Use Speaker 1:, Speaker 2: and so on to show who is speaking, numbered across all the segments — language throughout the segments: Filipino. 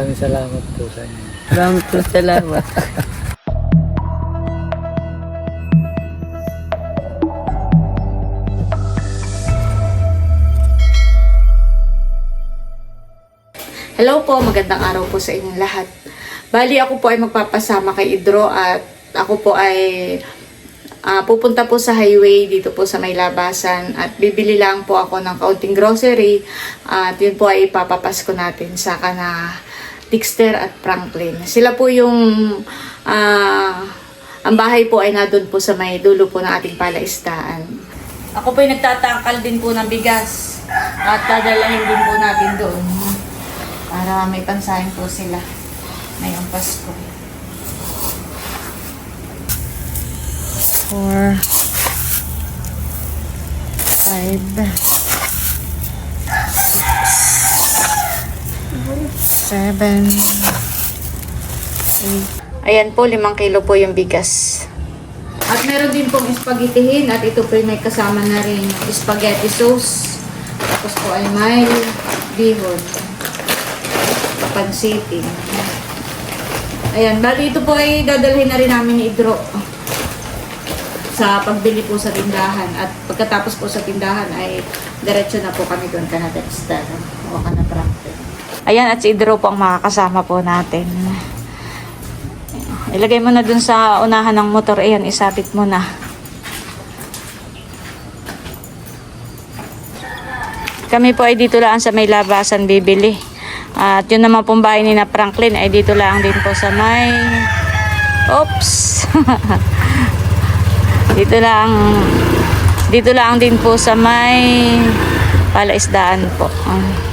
Speaker 1: Maraming salamat po sa inyo.
Speaker 2: Maraming po salamat.
Speaker 3: Hello po, magandang araw po sa inyong lahat. Bali ako po ay magpapasama kay Idro at ako po ay ah, pupunta po sa highway dito po sa may labasan at bibili lang po ako ng kaunting grocery at yun po ay ipapapasko natin sa kana Dexter at Franklin. Sila po yung ah, ang bahay po ay nadun po sa may dulo po ng ating palaistaan. Ako po ay nagtatangkal din po ng bigas at dadalahin din po natin doon para may pansahin po sila ngayong Pasko. Four, five, seven, eight. Ayan po, limang kilo po yung bigas. At meron din pong espagitihin at ito po ay may kasama na rin spaghetti sauce. Tapos po ay may bihon pansitin. Ayan, bali ito po ay dadalhin na rin namin ni Idro sa pagbili po sa tindahan. At pagkatapos po sa tindahan ay diretso na po kami doon ka na Dexter o ka na Brampton. Ayan, at si Idro po ang makakasama po natin. Ilagay mo na dun sa unahan ng motor. Ayan, isapit mo na. Kami po ay dito lang sa may labasan bibili. At yun naman pong bahay ni na Franklin ay dito lang din po sa may... Oops! dito lang... Dito lang din po sa may palaisdaan po. Ah.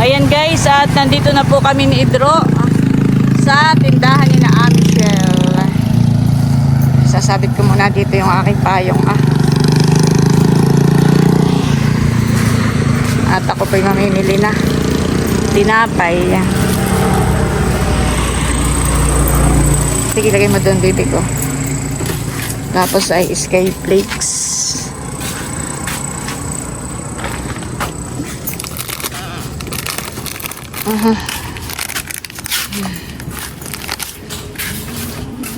Speaker 3: Ayan guys, at nandito na po kami ni Idro sa tindahan ni na Michelle. Sasabit ko muna dito yung aking payong ah. At ako po'y mamimili na. Tinapay. Sige, lagay mo doon, baby ko. Tapos ay sky flakes. Aha.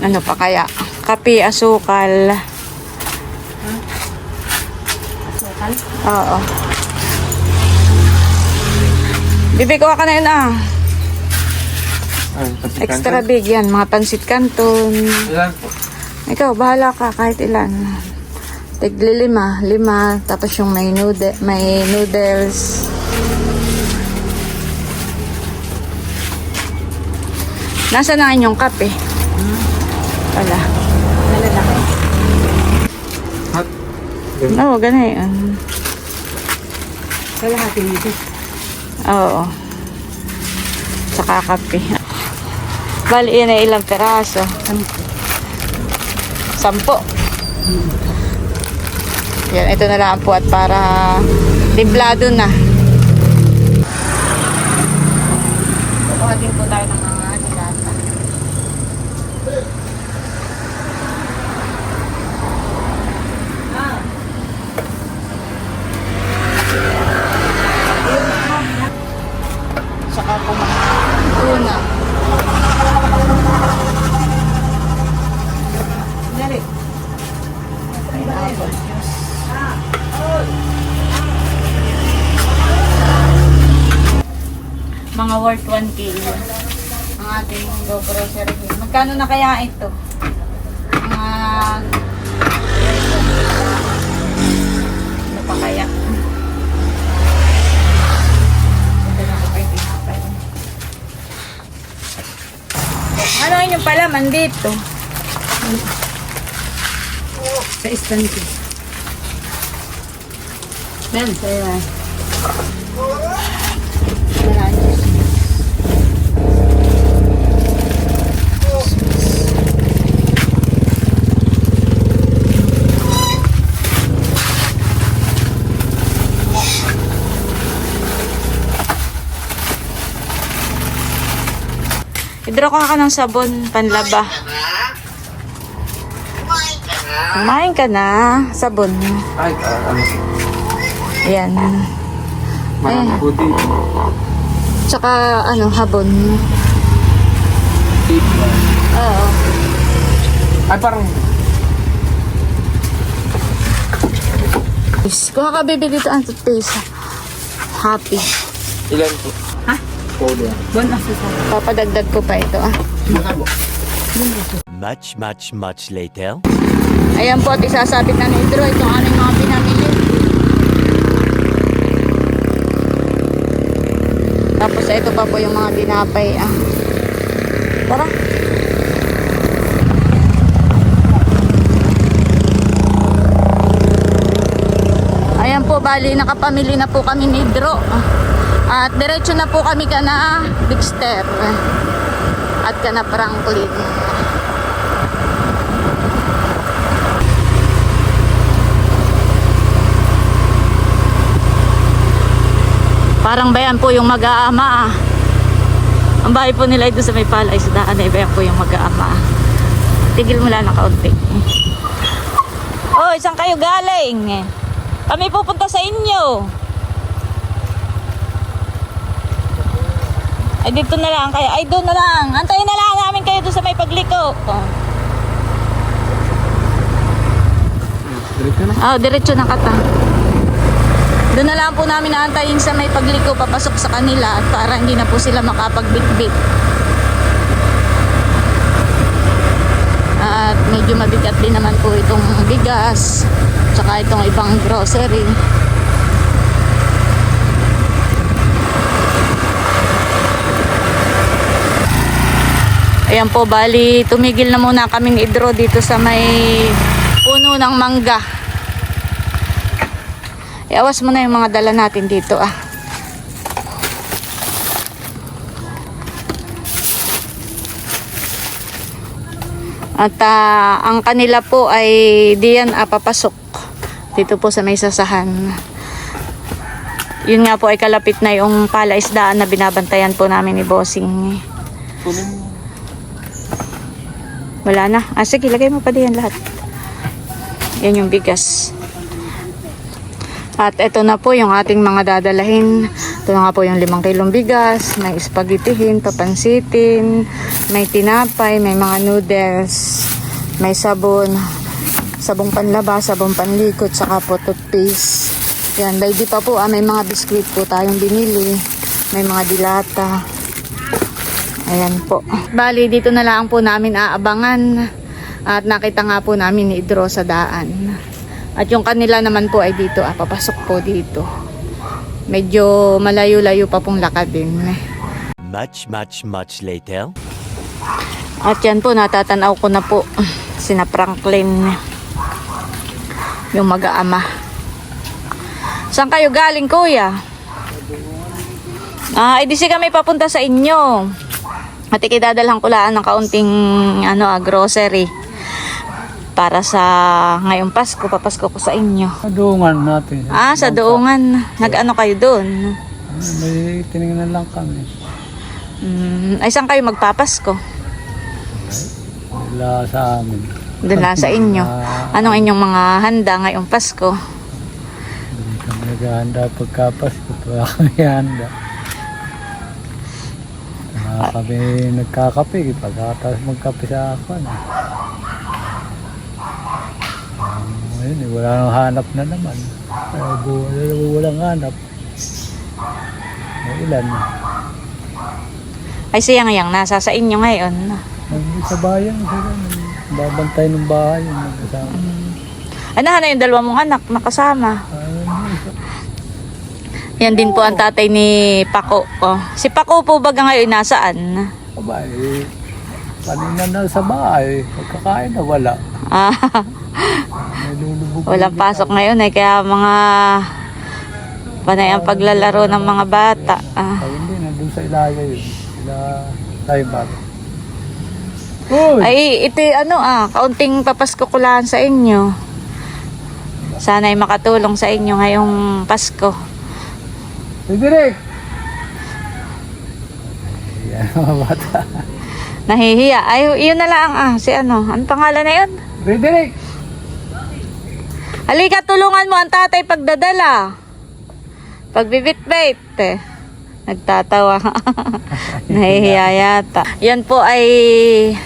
Speaker 3: Ano pa kaya? Kape, asukal. Asukal? Oo. Bibi, kuha ka na yun ah. Extra big yan. Mga pansit canton.
Speaker 1: Ilan po?
Speaker 3: Ikaw, bahala ka kahit ilan. Tigli lima. Lima. Tapos yung may, noodle, may noodles. Nasa na inyong kape? Wala.
Speaker 1: Hot.
Speaker 3: Oo, ganun.
Speaker 2: Kalahati nito.
Speaker 3: Oo. Saka kape. Bali, yan ay ilang peraso. Sampo. Yan, ito na lang po at para timplado na. Kukuha din po tayo ng mga Saka po una. Dali. Ay, juice. Mga worth 1 kilo. Ang ating go grocery. Magkano na kaya ito? Ano yun yung palaman dito?
Speaker 2: Sa stand ko. Ben, kaya.
Speaker 3: Idro ka ka ng sabon, panlaba. Kumain ka na. Sabon.
Speaker 1: Ay, ah, ano?
Speaker 3: Ayan.
Speaker 1: Marami dito.
Speaker 3: Tsaka ano, habon. Oo.
Speaker 1: Ay, parang
Speaker 3: Kuha ka baby dito ang toothpaste. Happy.
Speaker 1: ilan po?
Speaker 2: Sa
Speaker 3: Papadagdag ko pa ito ah.
Speaker 4: Much, much, much later.
Speaker 3: Ayan po at isasabit na ni Idro itong aming mga pinamili. Tapos ito pa po yung mga dinapay ah. Tara. Ayan po, bali nakapamili na po kami ni Idro. At diretso na po kami ka na Dexter. At ka na Franklin. Parang bayan po yung mag-aama ah. Ang bahay po nila ito sa may palay sa daan ay bayan po yung mag-aama. Tigil mo lang ng kaunti. Oh, isang kayo galing? Kami pupunta sa inyo. Ay, dito na lang kayo. Ay, doon na lang. Antayin na lang namin kayo doon sa may pagliko. Oh,
Speaker 1: Diretso na.
Speaker 3: oh diretso na kata. Doon na lang po namin naantayin sa may pagliko papasok sa kanila at para hindi na po sila makapagbitbit. At medyo mabigat din naman po itong bigas tsaka itong ibang grocery. Ayan po, bali tumigil na muna kaming idro dito sa may puno ng mangga. Iawas mo na yung mga dala natin dito ah. At ah, ang kanila po ay diyan ah, papasok. Dito po sa may sasahan. Yun nga po ay kalapit na yung palaisdaan na binabantayan po namin ni Bossing.
Speaker 1: Mo.
Speaker 3: Wala na. Ah, sige, lagay mo pa diyan lahat. Yan yung bigas. At ito na po yung ating mga dadalahin. Ito na po yung limang kilong bigas, may spaghettihin, papansitin, may tinapay, may mga noodles, may sabon, sabong panlaba, sabong panlikot, saka po toothpaste. Yan, by di pa po, ah, may mga biskwit po tayong binili, may mga dilata. Ayan po. Bali, dito na lang po namin aabangan. At nakita nga po namin ni Idro sa daan. At yung kanila naman po ay dito, ah, papasok po dito. Medyo malayo-layo pa pong lakad din.
Speaker 4: Much, much, much later.
Speaker 3: At yan po, natatanaw ko na po sina Franklin. Yung mag-aama. Saan kayo galing, kuya? Ah, edi si kami papunta sa inyo. At ikidadalhan ko lang ng kaunting ano, ah, grocery. Para sa ngayong Pasko, papasko ko sa inyo.
Speaker 1: Adungan natin.
Speaker 3: Ah, sa doongan. Nag-ano kayo doon?
Speaker 1: May tinignan lang kami.
Speaker 3: Mm, ay, saan kayo magpapasko?
Speaker 1: Wala sa amin.
Speaker 3: Doon lang sa inyo. Anong inyong mga handa ngayong Pasko?
Speaker 1: Hindi kami naghahanda pagkapasko. Wala kami handa. Wala kami nagkakape. Pagkatapos magkape sa ako. Ano. Um, ayun, eh, wala nang hanap na naman. Bu- wala, walang hanap. May ilan.
Speaker 3: Ay, siyang-yang nasa sa inyo ngayon.
Speaker 1: Nandito sa bayan sila. Babantay ng bahay. yung Magkasama.
Speaker 3: Ano na yung dalawa mong anak nakasama?
Speaker 1: Ayun,
Speaker 3: Yan din po ang tatay ni Paco. Oh. Si Paco po baga ngayon nasaan?
Speaker 1: Aba, eh, kanina na sa bahay. Pagkakain na wala.
Speaker 3: Ah, walang pasok ngayon eh. Kaya mga panay ang paglalaro ng mga bata. Ah.
Speaker 1: Ay, hindi, nandun sa ilaya yun. Sila ba? Uy!
Speaker 3: Ay, ito ano ah, kaunting lang sa inyo. Sana'y makatulong sa inyo ngayong Pasko.
Speaker 1: Si Direk! Yan mga bata.
Speaker 3: Nahihiya. Ay, yun na lang ah. Si ano, ano pangalan na yun?
Speaker 1: Si Direk!
Speaker 3: Halika, tulungan mo ang tatay pagdadala. Pagbibit-bit. Eh. Nagtatawa. Nahihiya yata. Yan po ay,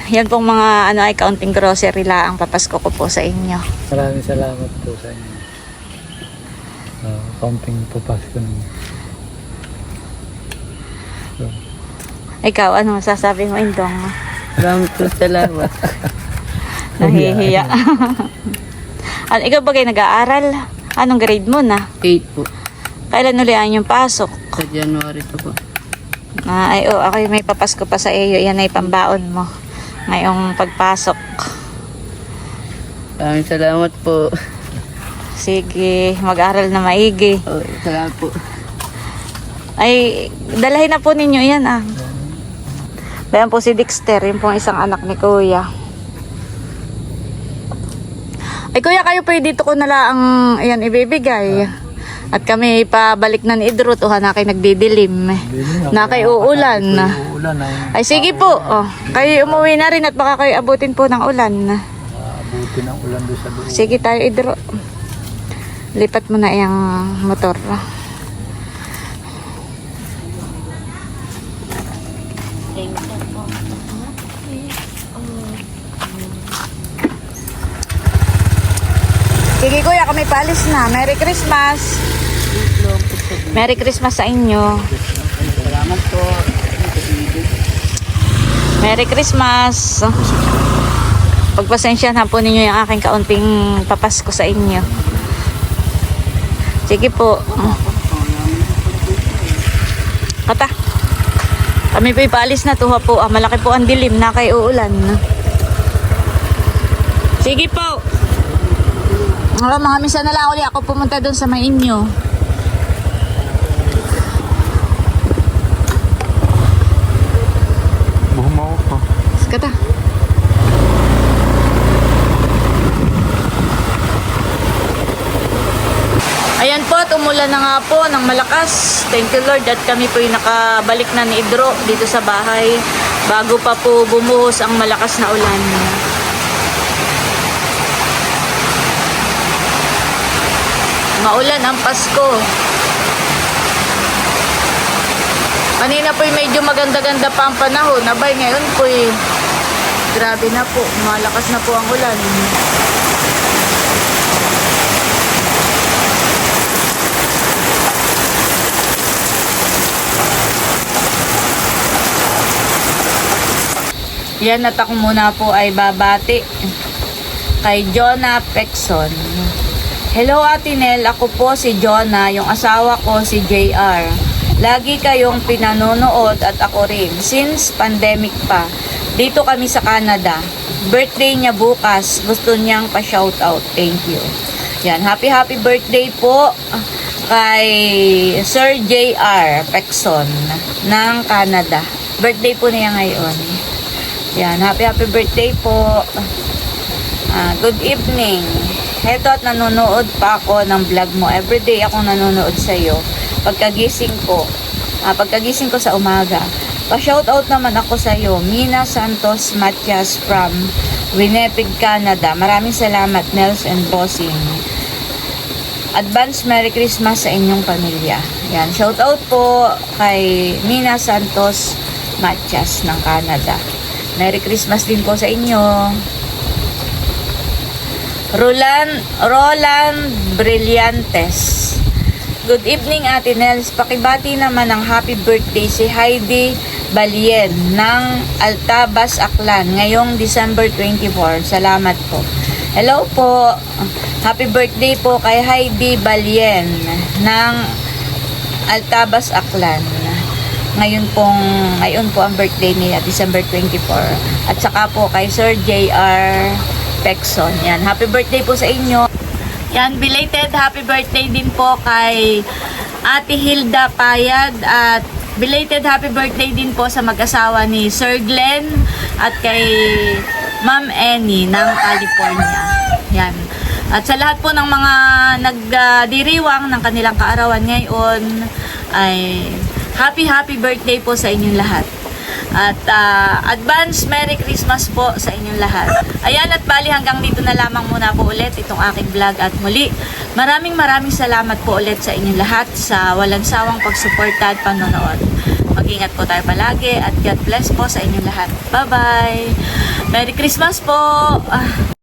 Speaker 3: yan pong mga ano ay counting grocery la ang papasko ko po sa inyo.
Speaker 1: Maraming salamat po sa inyo. Uh, counting po Pasko naman. So,
Speaker 3: Ikaw, ano masasabi mo, Indong?
Speaker 2: Maraming po salamat.
Speaker 3: Nahihiya. ano, ikaw ba kayo nag-aaral? Anong grade mo na?
Speaker 2: 8 po.
Speaker 3: Kailan ulian yung pasok?
Speaker 2: Sa January to po.
Speaker 3: Ah, ay, oh, ako yung may papasko pa sa iyo. Yan ay pambaon mo. Ngayong pagpasok.
Speaker 2: Maraming salamat po.
Speaker 3: Sige, mag-aral na maigi.
Speaker 2: Oh, salamat po.
Speaker 3: Ay, dalahin na po ninyo yan ah. Bayan po si Dexter, yung pong isang anak ni Kuya. Ay Kuya, kayo po dito ko na lang ayan, ibibigay. At kami pabalik na ni Idrut, o na kayo nagdidilim. Na kay uulan. Ay sige po, oh, kayo umuwi na rin at baka kayo abutin po ng ulan.
Speaker 1: abuti ng ulan doon sa doon.
Speaker 3: Sige tayo, Idro. Lipat mo na yung motor. Sige kuya, kami paalis na. Merry Christmas! Merry Christmas sa inyo.
Speaker 2: Salamat po.
Speaker 3: Merry Christmas! Pagpasensya na po ninyo yung aking kaunting papasko sa inyo. Sige po. Kata. Kami po ipaalis na tuha po. Ah, malaki po ang dilim na kay uulan. Sige po. Ah, mga misa na lang uli ako pumunta doon sa may inyo.
Speaker 1: Buhumaw ko.
Speaker 3: Kata. Ayan po, at umulan na nga po ng malakas. Thank you Lord at kami po yung nakabalik na ni Idro dito sa bahay bago pa po bumuhos ang malakas na ulan. Maulan ang Pasko. Kanina po medyo maganda-ganda pa ang panahon. Abay, ngayon po grabe na po. Malakas na po ang ulan. Yan at ako muna po ay babati kay Jonah Pexon. Hello Ate Nel, ako po si Jonah, yung asawa ko si JR. Lagi kayong pinanonood at ako rin since pandemic pa. Dito kami sa Canada. Birthday niya bukas. Gusto niyang pa-shoutout. Thank you. Yan, happy happy birthday po kay Sir JR Pexon ng Canada. Birthday po niya ngayon. Yan, happy happy birthday po. Ah, good evening. Heto at nanonood pa ako ng vlog mo. Everyday akong nanonood sa iyo. Pagkagising ko, ah, pagkagising ko sa umaga. Pa-shoutout naman ako sa iyo, Mina Santos Matias from Winnipeg, Canada. Maraming salamat, Nels and Bossing. Advance Merry Christmas sa inyong pamilya. Yan, shoutout po kay Mina Santos Matias ng Canada. Merry Christmas din po sa inyo. Roland, Roland Brillantes. Good evening, Ate Nels. Pakibati naman ng happy birthday si Heidi Balien ng Altabas, Aklan ngayong December 24. Salamat po. Hello po. Happy birthday po kay Heidi Balien ng Altabas, Aklan. Ngayon pong, ngayon po ang birthday niya, December 24. At saka po kay Sir JR Pexon. Yan, happy birthday po sa inyo. Yan, belated happy birthday din po kay Ate Hilda Payad at belated happy birthday din po sa mag-asawa ni Sir Glenn at kay Ma'am Annie ng California. Yan. At sa lahat po ng mga nagdiriwang ng kanilang kaarawan ngayon ay happy happy birthday po sa inyong lahat. At ah, advance Merry Christmas po sa inyong lahat. Ayan at bali hanggang dito na lamang muna po ulit itong aking vlog at muli. Maraming maraming salamat po ulit sa inyong lahat sa walang sawang pagsuporta at panonood. Mag-ingat po tayo palagi at God bless po sa inyong lahat. Bye-bye! Merry Christmas po! Ah.